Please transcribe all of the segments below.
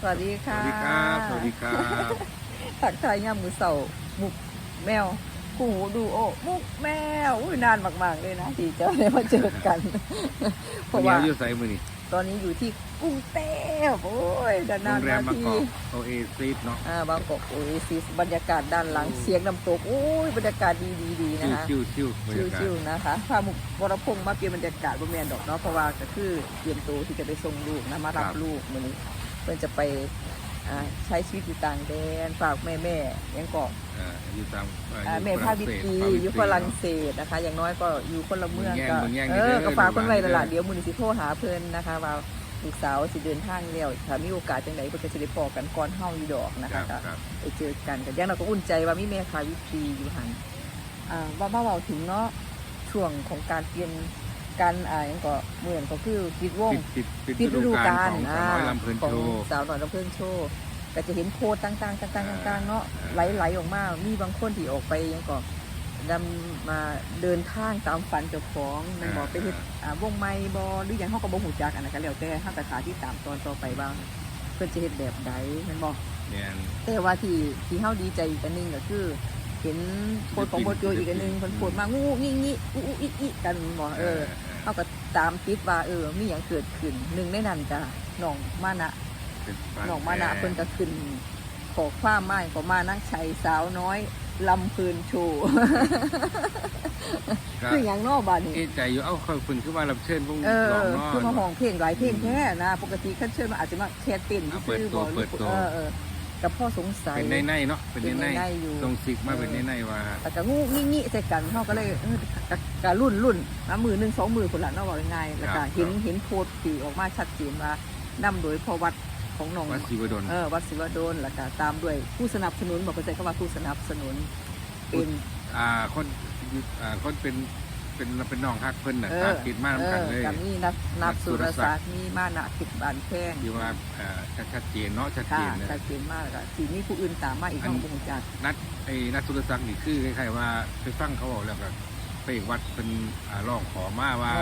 สวัสดีสค่ะวัสดีครับ สวัสดีครับถักทายย่ามมือเสามุกแมวคู่หูดูโอมุกแมวอุ้ยนานมากๆเลยนะที่จะได้มาเจอกันเพวันราะนี้ว่าเราอยู่ไซมือนี่ตอนนี้อยู่ที่กรุงเทพโอ้ยดานโรนานงแรมามบางทีกอกโอเอซิสเนาะอ่าบางกอกโอเอซิสบรรยากาศด้านหลังโอ้เสียงน้ำตกโอ้ยบรรยากาศดีดีดีๆชินะวคะชิวชิวบรรยากาศชิวๆนะคะพามุกวรพงษ์มาเปลี่ยนบรรยากาศบนแมนดอกเนาะเพราะว่าก็คือเตรียมตัวที่จะไปส่งลูกนะมารับลูกมื้อนี้เพื่อนจะไปอ่าใช้ชีวิตอยู่ต่างแดนฝากแม่แม่ๆยังกอกเอ่ออยู่ตามเอ่ออ่าอยู่เมพาบิกีฝรั่งเศสอยู่ฝรั่งเศสนะคะ อย่างน้อยก็อยู่คนละเมืองเมืองแย่งก็เมืองแย่งเอนี่เด้ออก็ฝากคนไว้ละละเด้อเดี๋ยวมือนี้สิโทรหาเพิ่นนะคะว่าลูกสาวสิเดินทางแล้วถ้ามีโอกาสจังไดเพิ่นก็สิได้พอกันก่อนเฮาอยู่ดอกนะครัคะบก็ครับไปเจอกันกันอย่างเราก็อุ่นใจว่ามีแม่พาวิกีอยู่หันอ่าว่ามาเว้าถึงเนาะช่วงของการเปลี่ยน การอ่าหยังก็เหมือนก็คือปิดวงปิดปิดปิดฤดูกาลของสาวน้อยลำเพลินของโชว์ สาวน้อยลำเพลินโชว์ก็จะเห็นโคดต่างๆต่างๆต่างๆเนาะอ่าไหลๆออกมา มีบางคนที่ออกไปยังก็ดำมาเดินทางตามฝันเจ้าของแมันบอกไปเฮ็ดอ่าวงไม้บอหรืออย่างเฮาก็บ่ฮู้จักอันนั้นก็แล้วแต่เฮาก็ขาที่ตามตอนต่อไปบ้าง เพิ่นจะเฮ็ดแบบใดแมันบอกเนี่ยแต่ว่าที่ที่เฮาดีใจอีกอันหนึงก็คือ เห็นโพสต์ของโบโจอีกอันหนึงเพิ่นโพสต์มางูงี้งี้อู้อู้อีอีกันบ่เออ เขาก็ตามติดว่าเออมีอย่างเกิดขึ้นหนึ่งในนั้นจ้ะน้องมานะเป็นบ้น้องมานะเพิ่นก็ขึ้นขอความหมายขอมานักชัยสาวน้อยลำพืนโชว์ก็คืออย่างนอกบ้านนี่เอะใจอยู่เอ้าเขาเพิ่นคือว่ารับเชิญพวกเออร้องเนาะคือมาห้องเพลงหลายเพลงแท้นะ ปกติคันเชิญมาอาจจะมาแค่เต้นเอาเปิดซื่อๆตัวบ่เปิดตัวเออเออ กับพ่อสงสัย เป็นในในๆเนาะเป็นในเป็นในในๆอยู่ตรงสิกมาเป็นในในๆว่าแต่ก็งูงี้งี้ใส่กันเขาก็เลยเออกะกะรุ่นรุ่นมามือหนึ่งสองมือคนละเนาะว่าง่ายๆแล้วก็เห็นเห็นโพสต์สีออกมาชัดเจนว่านำโดยพ่อวัดของน้อง วัดศิวดล เออวัดศิวดลแล้วก็ตามด้วยผู้สนับสนุนบอกไปใช้คำว่าผู้สนับสนุนเป็น อ่าคนอ่าคนเป็น เป็นเป็นน้องฮักเพิ่นน่ะเออตามติดมาเอทำกันอเลยกับมีนักนับนักสุสุรรศัศักกดิ์ดิ์มีมานะคิดบานแข้งที่ว่าอ่าชัดเจนเนาะชัดเจค่ะนเลยชัดเจนมากแล้วก็สีนี้ผู้อื่นตามมาอีกอัห้นองบุญจักนัดไอ้นัดสุรศักดิ์นี่คือคล้ายๆว่าไปฟังเขาบอกแล้วก็ไปวัดเป็นอ่าร้องขอมาว่า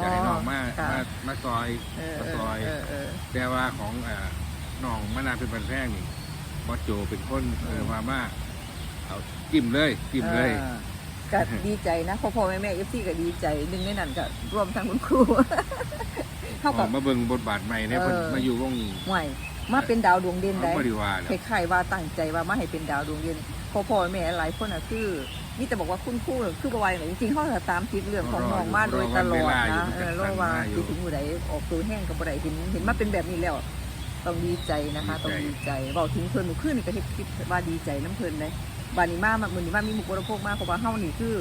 อยากให้น้องมาค่ะมามาซอยเออมาซอยเออเออแต่ว่าของอ่าน้องมะนาวเป็นบันแพงนี่บอสโจเป็นคนเออว่ามาเอาจิ้มเลยจิ้มเลยออ ก็ดีใจนะพ่อพ่อแม่แม่เอฟซีก็ดีใจหนึ่งในนั้นก็รวมทั้งคุณครูเท่าอกัอบกมาเบิ่งบทบาทใหม่เนี่ยเออเพิ่นมาอยู่วงห่วยมาเป็นดาวดวงเด่นเอาได้บริวารคล้ายๆว่าตั้งใจว่ามาให้เป็นดาวดวงเด่นพ่อพ่อแม่หลายคนอะคือนี่แต่บอกว่าคุณครูน่ะคือบวายจริงๆเขาจะตามติดเรื่องของน้องมาโดยตลอดนะเออรอว่าสิถึงมือใดออกตัวแห้งกับบ่ได้เห็นเห็นมาเป็นแบบนี้แล้วต้องดีใจนะคะ ต้องดีใจบอกถึงเพิ่นหนูขึ้นนี่ก็เฮ็ดคิดว่าดีใจน้ำเพิ่นเลย บานี้มามื้อนี้มามีมุกบรโภคมากเพราะว่าเฮานี่คือ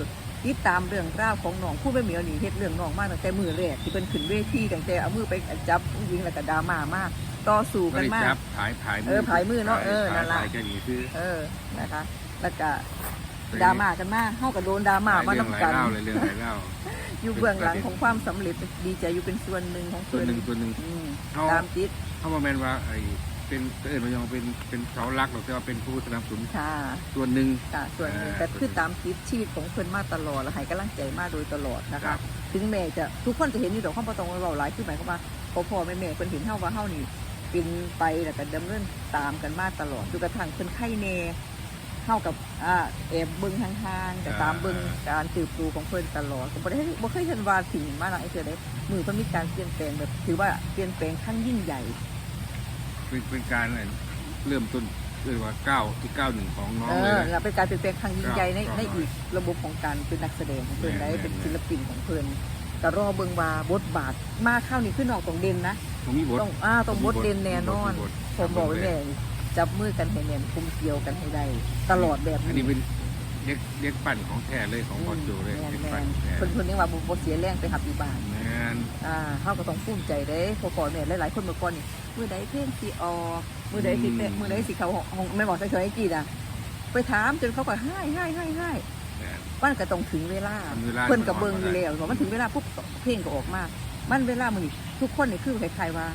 ติดตามเรื่องราวของน้องผู้เป็นเหมียวนี่เฮ็ดเรื่องน้องมาตั้งแต่มือแรกที่เพิ่นขึ้นเวทีตั้งแต่เอามือไปจับผู้หญิงแล้วก็ดราม่ามาต่อสู้ก็กันได้มาจับผายผายเออผายมือเนาะเออนั่นล่ะผายแค่นี้คือเออนะคะแล้วก็ดราม่ากันมาเฮาก็โดนดราม่ามาเรื่องนํหลายกันเล่าเลยเรื่องหลายเล่าอยู่เบื้องหลังของความสำเร็จดีใจอยู่เป็นส่วนหนึ่งของส่วนเพิ่นหนึ่งส่วนหนึ่งอืมเขาตามติดเขามาแมนว่าไอ้ เป็นเอิญมันยังเป็นเป็นเสาหลักหรอกแต่ว่าเป็นผู้สนับสนุนค่ะส่วนหนึ่งค่ะส่วนหนึ่งอ่าแต่คือตามติดชีวิตของเพิ่นมาตลอดและให้กำลังใจมาโดยตลอดนะครัคะบถึงแม้จะทุกคนจะเห็นอยู่ดอกข้อประตองเราหลายคือหมายความว่าพ่อพ่อแม่แม่เพิ่นเห็นเฮาว่าเฮานี่เป็นไปแล้วก็ดำเนินตามกันมาตลอดจนกระทั่งเพิ่นไข่แน่เฮากับอ่าแอบเบิ่งห่างๆแต่ตามเบิ่งการสืบดูของเพิ่นตลอดก็บ่ได้บ่เคยเห็นว่าสิ่งมาหลายเทื่อได้มือเพิ่นมีการเปลี่ยนแปลงแบบถือว่าเปลี่ยนแปลงขั้นยิ่งใหญ่ เป็นเป็นการเริ่มต้นเรียกว่าก้าวที่ก้าวหนึ่งของน้องเอเลอยแล้วเป็นการเปลี่ยนแปลงครั้งยิ่งใหญ่ในครับในอีกระบบของการเป็นนักแสดงของเพิ่นแม่ได้นเป็นแม่นศิลปินของเพิ่นก็รอเบิ่งว่าบทบาทมาเข้านี่คือนอกต้องเด่นนะ ผมมีบท ต้องอ่าต้องบทเด่นแน่นอนมีบทผมบอกไว้แม่จับมือกันให้แน่นคุมเกี่ยวกันให้ได้ ตลอดแบบอันนี้นี้เป็น เด็กเด็กปั่นของแท้เลยของบอสโจเลยแม่นเด็กแม่ปั่นนแท้เพิ่นเพิ่นยังว่าบ่บ่เสียแรงไปหับอีบ้าน แมนอ่าเฮาก็ต้องภูมิใจเด้พอก่อนแม่หลายๆคนเมื่อก่อนนี่มื้อใดเพลงสิออกมื้อใดสิเตะมื้อใดสิเข้าห้องแม่บอกใส่ๆให้กี่น่ะ ไปถามจนเขาก็ให้ให้ให้ให้แม่นมันก็ต้องถึงเวลาถึงเวลา เพิ่นกับเบิ่งอยู่แล้วว่ามันถึงเวลาปุ๊บเพลงก็ออกมา มันเวลามื้อนี้ทุกคนนี่คือคล้ายๆว่า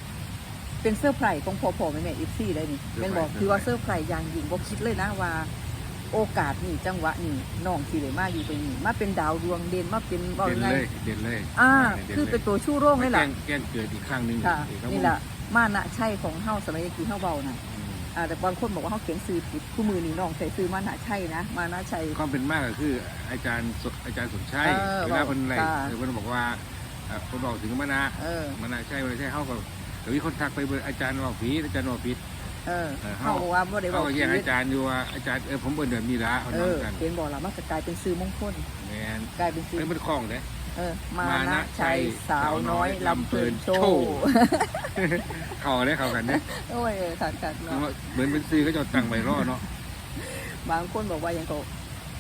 เป็นเซอร์ไพรส์ของพ่อพ่อแม่แม่อีซี่ได้นี่แม่นบอกคือว่าเซอร์ไพรส์อย่างยิ่งบ่คิดเลยนะว่า โอกาสนี่จังหวะนี่น้องสิได้มาอยู่ตรงนี้มาเป็นดาวดวงเด่นมาเป็นว่าเด่นไงเลยเด่นเลยอ่าด่นคือลยเป็นตัวชู้โร่งเลยล่ะแกล้งแกล้งเกิดอีกครั้งหนึ่งค่ะเดี๋ยวเขานี่แหละมานะใช่ของเฮาสมัยกี้เฮาเบาน่ะอืมอ่าแต่บางคนบอกว่าเฮาเขียนซื้อผิดคู่มือนี่น้องใส่ซื้อมานะใช่นะมานะใช่ความเป็นมากก็คืออาจารย์สอาจารย์สมชัยเออเวลาเป็นอะไรค่ะเออเพิ่นบอกว่าเอ่อคนบอกถึงมะนะเออมะนะใช่มะนะใช่เขาก็เดี๋ยวมีคนทักไปเบอร์อาจารย์บอกผิดอาจารย์บอกผิด เออเออเฮาบอกว่าบ่ได้บเขาอกก็ผิแย่งอาดจารย์อยู่ว่าอาจารย์เออผมเบอร์เดิมมีละเขาเอน้องอกันเป็นบอกล่ะมันจะกลายเป็นซื้อมงคลแมนกลายเป็นซื้อ เอ้ยมันคล่องเด้เออ มามานะนะชัยสาวน้อยลำเพลินโชโชว์ว์ เข้าได้เข้ากันเด้โอ้ยเออขาดขาดคือเนาะว่าเหมือนเป็นซื้อก็จะตั้งไว้รอเนาะ บางคนบอกว่ายังก็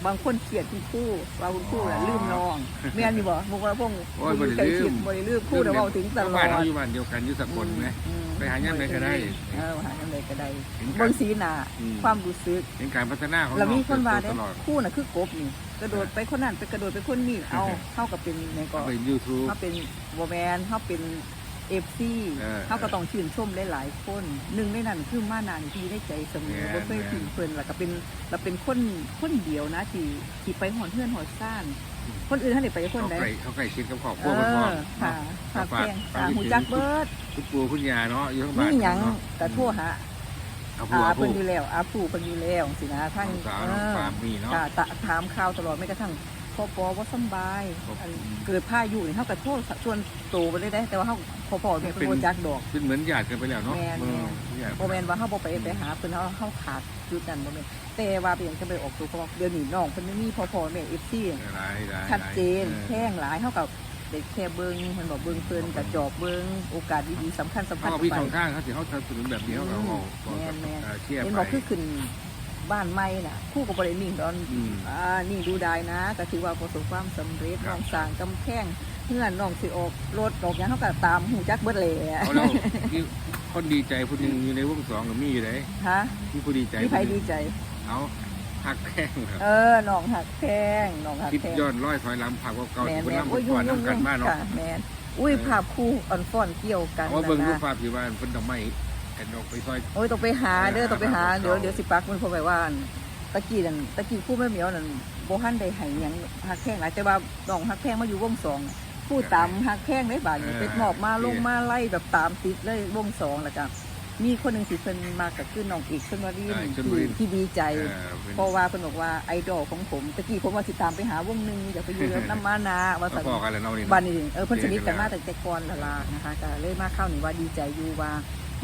บางคนเขียดคุณครู่ว่าคุณครู่น่ะอ๋อลืมน้องแม่นอยู่บ่บุกว่าพงโอ้ยบ่ได้ลืม บ่ได้ลืมครู่แต่ว่าถึงตลอบ้านดเขาอยู่บ้านเดียวกันอยู่สกลไหมอืม ไปหาย่ำใดก็ได้ เออหาย่ำใดก็ได้เห็นกัเบิ่นงสีหน้าอืม ความรู้สึกเห็นการพัฒนาของแล้วมีองคนว่าเติเด้บโตตลอด คู่น่ะคือกบนี่กระโดดไปคนนั้นไปกระโดดไปคนนี้เอาเท่ากับเป็นในก็เขาเป็นยูทูบ เขาเป็นบอแมนเขาเป็นเอฟซีเออเขาก็ต้องชื่นชมได้หลายๆคนหนึ่งในนั้นคือมานานที่ได้ใจเสมอแม่น ว่าเคยถึงเพิ่นแล้วก็เป็นเราเป็นคนคนเดียวนะที่ที่ไปหอนเพื่อนหอนซ่าน คนอื่นท่านได้ไปคเขานใดใกล้เขาใกล้ชิดกับครอบคเอรัวคนพ่ออค่ะ เนาะ ฝากฝากแพงฝากฝากหูจักเบิดคุณปู่คุณยาเนาะอยู่ข้างบ้านี่นหยังเนาะกระทั่วหาเอาผู้อาเอาเพิ่ผู้นอยู่แล้วอาผู้เพิ่นอยู่แล้วสินะท่านน้องสาวเอน้องอฟาร์มมีเนาะ ค่ะตะถามข่าวตลอดไม่กระทั่งพ่อปอว่าสำบายครับอันเกิดพายุนี่เฮากระโทษชวนโตไปเลยได้ แต่ว่าเฮาพ่อพ่อแม่เป็เป็นนบ่จักดอก เป็นเหมือนญาติกันไปแล้วเนาะแม่นเออญา ติบ่แม่นว่าเฮาบ่ไปไปหาเพิ่นเฮาเฮาขาดจุดนั้นบ่แม่นแต่ว่าเป็นหยังจะไปออกตัวเพราะว่าเดี๋ยวนี้น้องเพิ่นไม่มีพ่อพ่อแม่ FC หลายหลายชัดเจนหลายแท่งหลายเฮากับเด็กแค่เบิ่งเพิ่นบอกเบิ่งเพิ่นกับจอบเบิ่งโอกาสดีๆสำคัญสำเขาคัญเอาไปพี่สองข้างเขาสิเขาสนับสนุนแบบนี้เขาก็เอาเอาแม่นแม่นเอ่อเชียร์เห็นไปบอกคือขึ้นบ้านใหม่น่ะ คู่กับบรินิ่งตอนอืมอ่านี่ดูได้นะก็ถือว่าประสบความสำเร็จครัน้บองสร้างกำแพง เพื่อนน้องสิออกรถออกหยังเฮาก็ตามหูจักเบิดแหละเอาแล้วนี่คนดีใจผู้หนึงอยู่ในวงสองกับมีอยู่ไหนฮะมีผู้ดีใจมีใครดีใจ เอาหักแข้งครับเออน้องหักแพงน้องหักคิดแพงย้อนร้อยถอยหลังผักว่าเก่าแม่ที่นคนแม่นนำโอ้ยก่ยุ่อนงยุ่งนำกันยุ่งมาเนาะค่ะแม่นอุ้ยภาพคู่อ่อนฟ้อนเกี่ยวกันเอาว่าเบิ่งรูปนะภาพอยู่บ้านเพิ่นดอกไม้แอนดอกไปซอย โอ้ยต้องไปหาเด้อเออต้องไปหาหาเดี๋ยวเก่าเดี๋ยวสิปักมันเพอไปว่าอั่นตะกี้นั่นตะกี้คู่แม่เหมียวนั่นบ่ทันได้ให้หยังฮักแข้งหลายแต่ว่าน้องฮักแข้งมาอยู่วงสองน่ะ ผู้ตามฮักแข้งได้บาดนี้เออเป็ดหมอบมาลงมาไล่แบบตามติดเลยวงสองแล้วก็มีคนหนึงสิเพิ่นมาก็คือน้องอีกชนวรินทร์ที่ที่ดีใจเออเป็นเพราะว่าเพิ่นบอกว่าไอดอลของผมตะกี้ผมว่าสิตามไปหาวงหนึงอยากไปอยู่กับน้ำมานาว่าเขาซั่นบอกกันแล้วเนาะนี่บ้าเนาะนนี้เออเพิ่นสนิทกันมาเรียนกันแต่แต่ก่อนละลานะคะก็เลยมาเข้านี่ว่าดีใจอยู่ว่า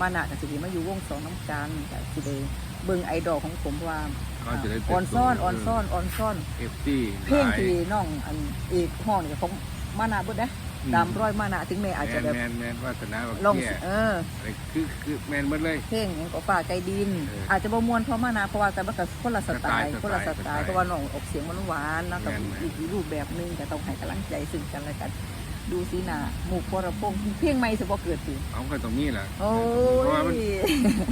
มานะก็สิได้มาอยู่วงสองน้ำกันก็สิได้เบิ่งไอดอลของผมว่าเขาจะได้ออนซ่อนออนซ่อนออนซ่อนเอฟซีเพลงที่น้องอันเอกห้องนี่ก็ของ มานะเบิดนะตามร้อยมานะถึงแม้อาจจะแบบแมนแมนวาสนาแบบลงเที่ยเออคือคือแมนหมดเลย เพลงหยังก็ป่าไกลดินเออออาจจะบ่ม่วนเพราะมานะเพราะว่าแต่มันก็คนละสไตล์สไตล์คนละสสไตไตล์ล์เพราะว่าน้องออกเสียงมันหวานๆนะกับแม่นๆอีกรูปแบบหนึงก็ต้องให้กำลังใจซึ่งกันและกันดูสิหน้าหมู่ปรพงษ์เพลงใหม่สิบ่เกิดสิเอาก็ตรงนี้แหละโอ้เพราะว่ามันย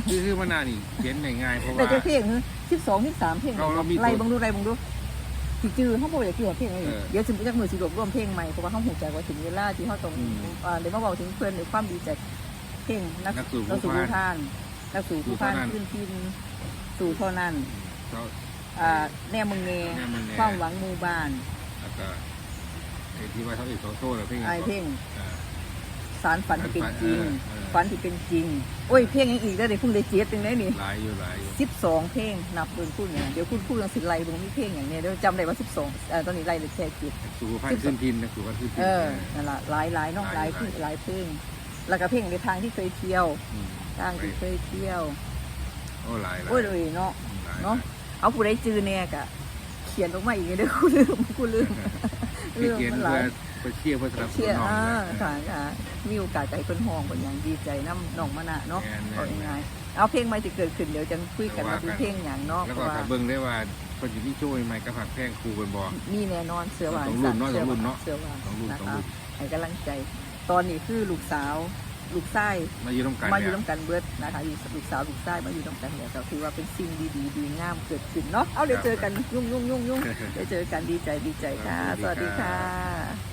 คือคือมันน่านี่เขียนง่ายๆเพราะแต่ว่าจะเพลงสิบสองสิบสามเพลงเราเรามีไล่เบังดูไล่เบังดู สิจื้อเขาบอกอยากเกี่ยวกับเพลงอะไรเออเดี๋ยวสิจักมือสิรวบรวมเพลงใหม่เพราะว่าเขาหูใจว่าถึงเวลาที่เขาต้องอืมอ่าเดี๋ยวมาบอกถึงเพื่อนในความดีใจเพลงนักนักสู่นักสู่ผู้ผู้พานพานนักสู่ผู้พานสู่เท่านั้นขึ้นพินสู่เท่านั้นเขาอ่าแน่มึงเนแน่มึงแน่ความหวังหมู่บ้านแล้วก็ไอ้ที่ว่าเขาอีกสองโซ่แล้วเพลงไอเพลงเออ สารฝันที่เป็นจริงเออเออฝันที่เป็นจริง โอ้ย เพลงยังอีกได้เลยเพิ่งได้เจ็ดตึงได้นี่หลายอยู่หลายอยู่สิบสองเพลงนับเบิ่งพูดเนี่ยเดี๋ยวคุณพูดยังสิไล่เบิ่งมีเพลงอย่างเนี้ยเดี๋ยวจำได้ว่าสิบสองเอ่อตอนนี้ไล่เลยแค่จิตสู่พันขึ้นพินนะสู่พันขึ้นพินเออนั่นละหลายหลายเน้องหหลาลายยเพลงหลายหลายเพลงแล้วก็เพลงในทางที่เคยเที่ยวมทางที่เคยเที่ยวโอ้หลายหลายโอ้ยเลยเนาะหลยเนาะเอาผู้ใดจือแน่กะเขียนออกมาอีกเด้อกูลืมกูลืมหลายเขียนมันหเพื่ลาอยเพื่อเชียร์เพื่อสนับสนุเชีนยร์น้องอ่านะ ค่ะค่ะมีโอกาสใจเพิ่นห้องเพิ่นอย่างดีใจน้ำน้องมะนะเนาะแม่นๆเอาง่ายๆเอาเพลงใหม่ที่เกิดขึ้นเดี๋ยวจะคุยกันว่าเป็นเพลงอย่างเนาะแล้วเพก็ราะว่าถ้าเบิ่งได้ว่าคนอยู่ที่ช่วยใหม่กับผักแพงครูเป็นบ่ มีแน่นอนเสือว่าต้องรุ่นเนาะเสือต้องรุ่ว่านเนาะเสือว่าต้องรุ่นนะต้องคะรุ่นให้กำลังใจ ตอนนี้คือลูกสาวลูกชาย มาอยู่ร่วมกันมาอยู่เนี่ยร่วมกันเบิดนะคะอยู่ลูกสาวลูกชายมาอยู่ร่วมกันเนี่ยก็ถือว่าเป็นสิ่งดีๆดีงามเกิดขึ้นเนาะเอาเดี๋ยวเจอกันยุ่งยุ่งยุ่งยุ่งเดี๋ยวเจอกันดีใจดีใจค่ะ สวัสดีค่ะ